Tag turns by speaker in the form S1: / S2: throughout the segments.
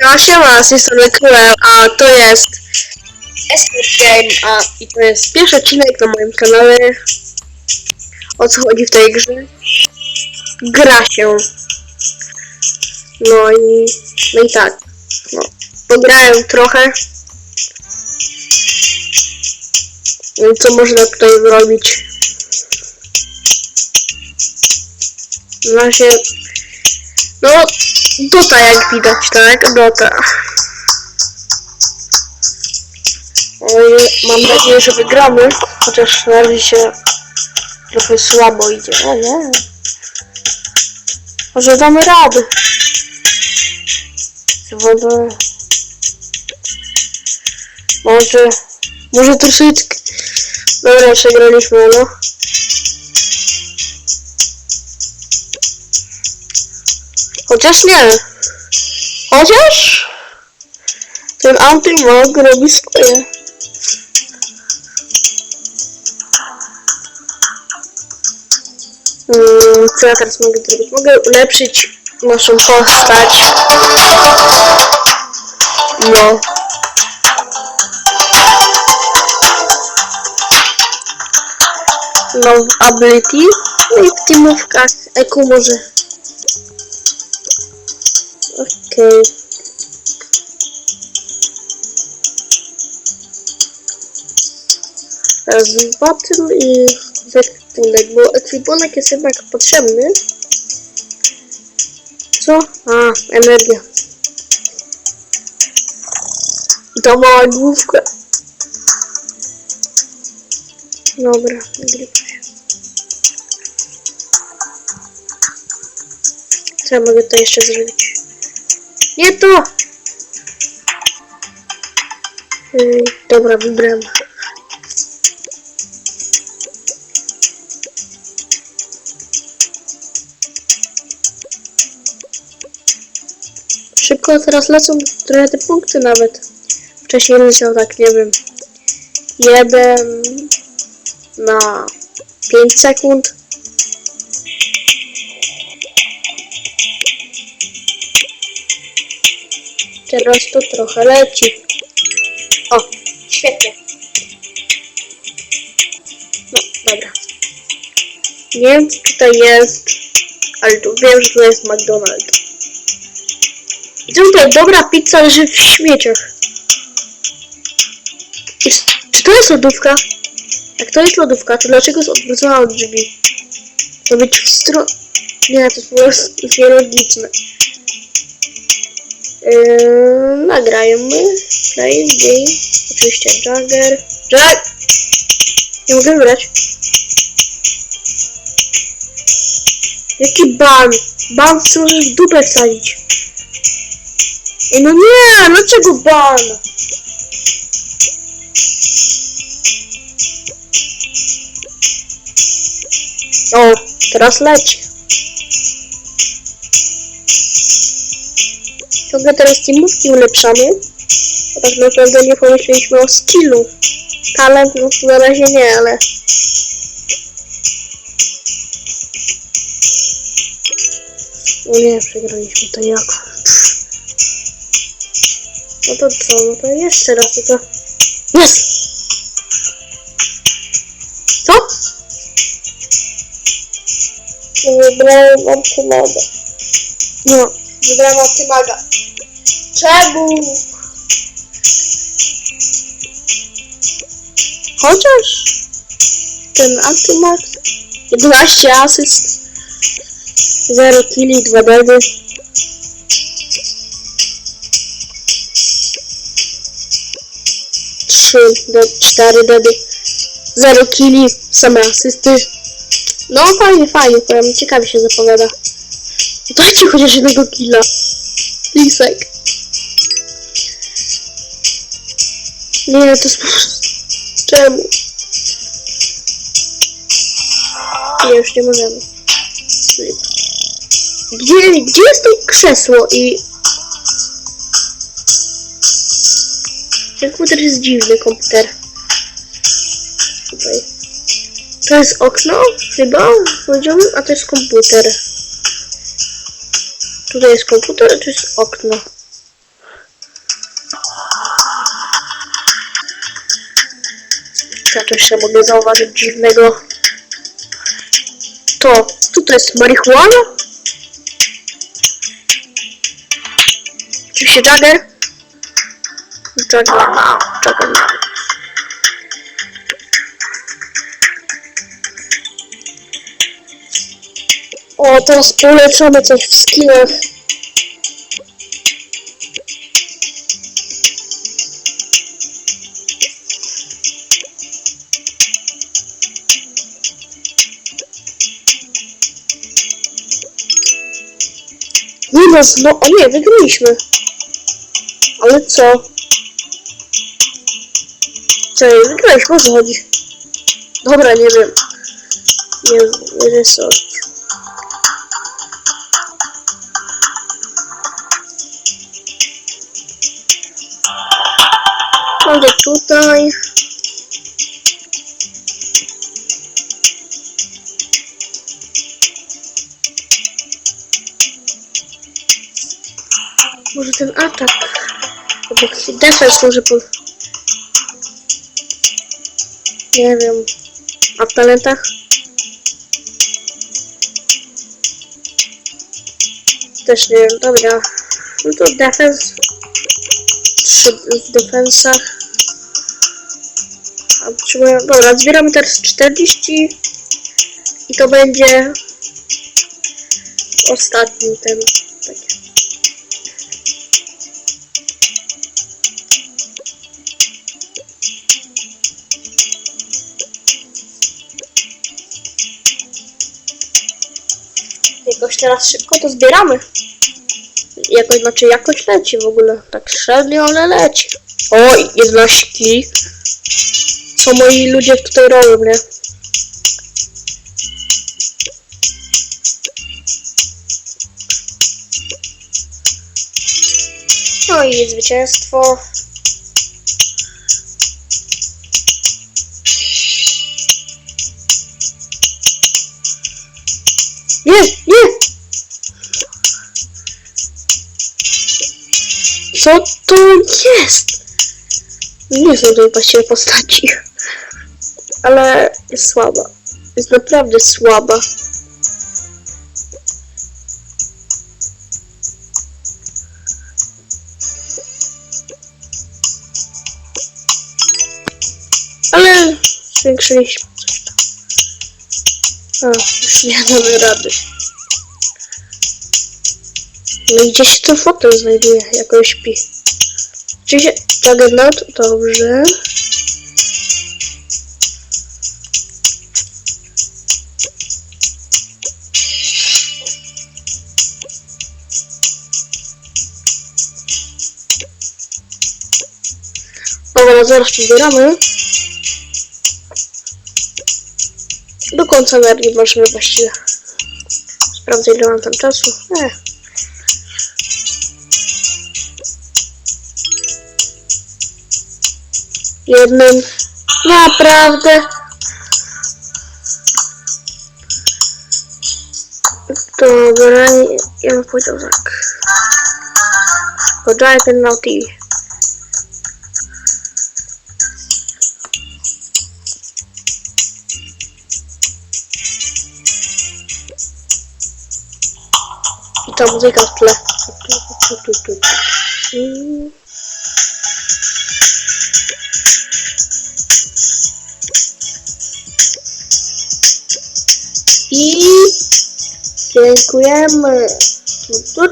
S1: No siema, z tej strony a to jest Escape Game, a i to jest pierwszy odcinek na moim kanale. O co chodzi w tej grze? Gra się. No i, no i tak, no, pograłem trochę. No co można tutaj zrobić? Właśnie, no, Dota jak widać, tak? Dota. Oj, mam nadzieję, że wygramy, chociaż na razie się trochę słabo idzie. O nie. Może damy radę. Wodę. Może, może troszeczkę. Dobra, przegraliśmy, no. Chociaż nie. Chociaż ten antymag robi swoje. Hmm, co ja teraz mogę zrobić? Mogę ulepszyć naszą postać. No. No, ability. No i w teamówkach. Eku może Okej. Teraz battle i ekwipunek, bo ekwipunek jest jednak potrzebny. Co? A, energia. To mała główka. Dobra, nagrywa się. Co ja mogę to jeszcze zrobić? Nie to! Ej, dobra, wybrałem. Szybko teraz lecą trochę te punkty nawet. Wcześniej leciał tak, nie wiem, jeden na 5 sekund. Teraz to trochę leci. O, świetnie. No, dobra. Nie wiem, co tutaj jest, ale tu wiem, że tu jest McDonald's. I tutaj, dobra pizza leży w śmieciach. Czy to jest lodówka? Jak to jest lodówka, to dlaczego jest odwrócona od drzwi? To być w stronę... Nie, to jest po prostu nielogiczne. Yy, nagrajmy. Play game. Oczywiście Jagger. Jag! Nie mogę wybrać. Jaki ban? Ban co możesz w dupę wsadzić. Ej, no nie! Dlaczego ban? O, teraz leci. Ciągle teraz teamówki ulepszamy. A tak naprawdę nie pomyśleliśmy o skillu. Talent no to na razie nie, ale... O nie, przegraliśmy to jak. No to co, no to jeszcze raz tylko... Jest! Co? Wybrałem antymaga. No, wybrałem antymaga. Czemu? Chociaż ten antymag 11 asyst 0 killi, 2 dedy. Trzy, de- cztery dedy. 0 killi, same asysty. No fajnie, fajnie, powiem, ciekawie się zapowiada. Dajcie chociaż jednego killa. Lisek Nie, to prostu... Czemu? Nie, już nie możemy. Gdzie, gdzie jest to krzesło i... Ten komputer jest dziwny, komputer. Tutaj. To jest okno, chyba, powiedziałbym, a to jest komputer. Tutaj jest komputer, a tu jest okno. To jeszcze mogę zauważyć dziwnego. To, co to jest marihuana? Oczywiście Jagger. Jagger, Jagger. O, teraz polecamy coś w skinach. Nie no, o nie, wygraliśmy. Ale co? Co, nie wygraliśmy, o co chodzi? Dobra, nie wiem. Nie wiem, resort. Może tutaj. Może ten atak. Defens może po... Nie wiem. A w talentach? Też nie wiem, dobra. No to defens. W defensach. A potrzebuję... Dobra, zbieramy teraz 40. I to będzie... Ostatni ten. Teraz szybko to zbieramy. Jakoś, znaczy jakoś leci w ogóle. Tak średnio, ale leci. O, jednostki. Co moi ludzie tutaj robią, nie? No i zwycięstwo. Nie, nie! Co to jest? Nie są to właściwie postaci. Ale jest słaba. Jest naprawdę słaba. Ale zwiększyliśmy coś tam. A, już nie damy rady. No i gdzie się ten fotel znajduje, jak on śpi? Czy się... Juggernaut? Dobrze. Dobra, zaraz przybieramy. Do końca energii możemy właściwie. Sprawdzę ile mam tam czasu. Nie. Jednym. Naprawdę. Dobra, ja bym powiedział tak. Poczekaj ten na TV. I ta muzyka w tle. Tu, tu, tu, tu. Dziękujemy. Tu.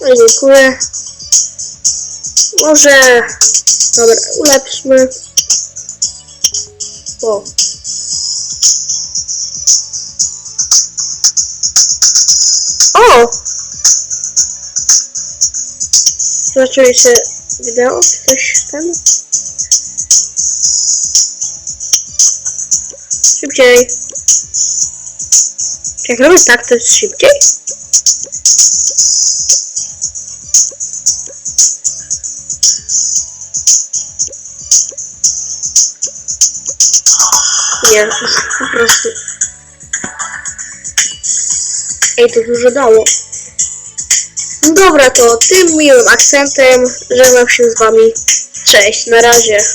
S1: No dziękuję. Może... Dobra, ulepszmy. O. O! Zobaczymy się wideo, coś tam. Szybciej. Jak robię tak, to jest szybciej? Nie, po prostu. Ej, to dużo dało. Dobra, to tym miłym akcentem żegnam się z wami. Cześć, na razie.